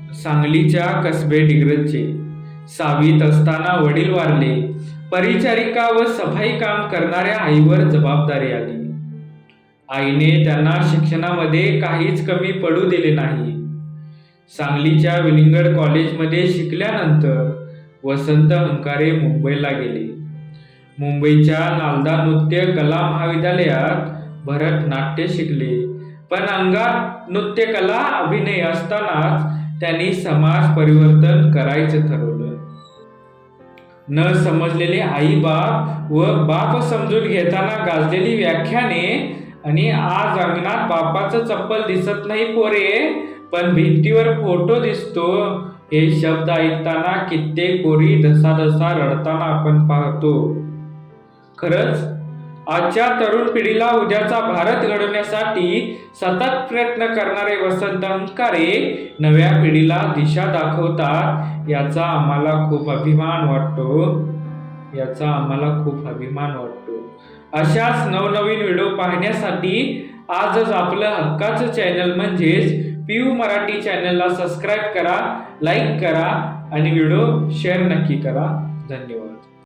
सांगलीच्या कसबे डिग्रजचे. सावीत असताना वडील वारले. परिचारिका व सफाई काम करणाऱ्या आईवर जबाबदारी आली. आईने त्यांना शिक्षणामध्ये काहीच कमी पडू दिले नाही. सांगलीच्या विलिंगड कॉलेजमध्ये शिकल्यानंतर वसंत हंकारे मुंबईला गेले. मुंबईच्या नालदा नृत्य कला महाविद्यालयात भरतनाट्य शिकले. पण अंगात नृत्य कला अभिनय असतानाच त्यांनी समाज परिवर्तन करायचं ठरवलं. न समजलेले आई बाप व बाप समजून घेताना गाजलेली व्याख्याने आणि आज अंगणात बापाचं चप्पल दिसत नाही पोरे पण भिंतीवर फोटो दिसतो. हे शब्द ऐकताना कित्येक पोरी धसाधसा रडताना आपण पाहतो. खरंच आजच्या तरुण पिढीला उद्याचा भारत घडवण्यासाठी सतत प्रयत्न करणारे वसंत अंकारे नव्या पिढीला दिशा दाखवतात. याचा आम्हाला खूप अभिमान वाटतो. याचा आम्हाला खूप अभिमान वाटतो. अशाच नवनवीन व्हिडिओ पाहण्यासाठी आजच आपलं हक्काचं चॅनल म्हणजेच पी यू मराठी चॅनलला सबस्क्राईब करा लाईक करा आणि व्हिडिओ शेअर नक्की करा. धन्यवाद.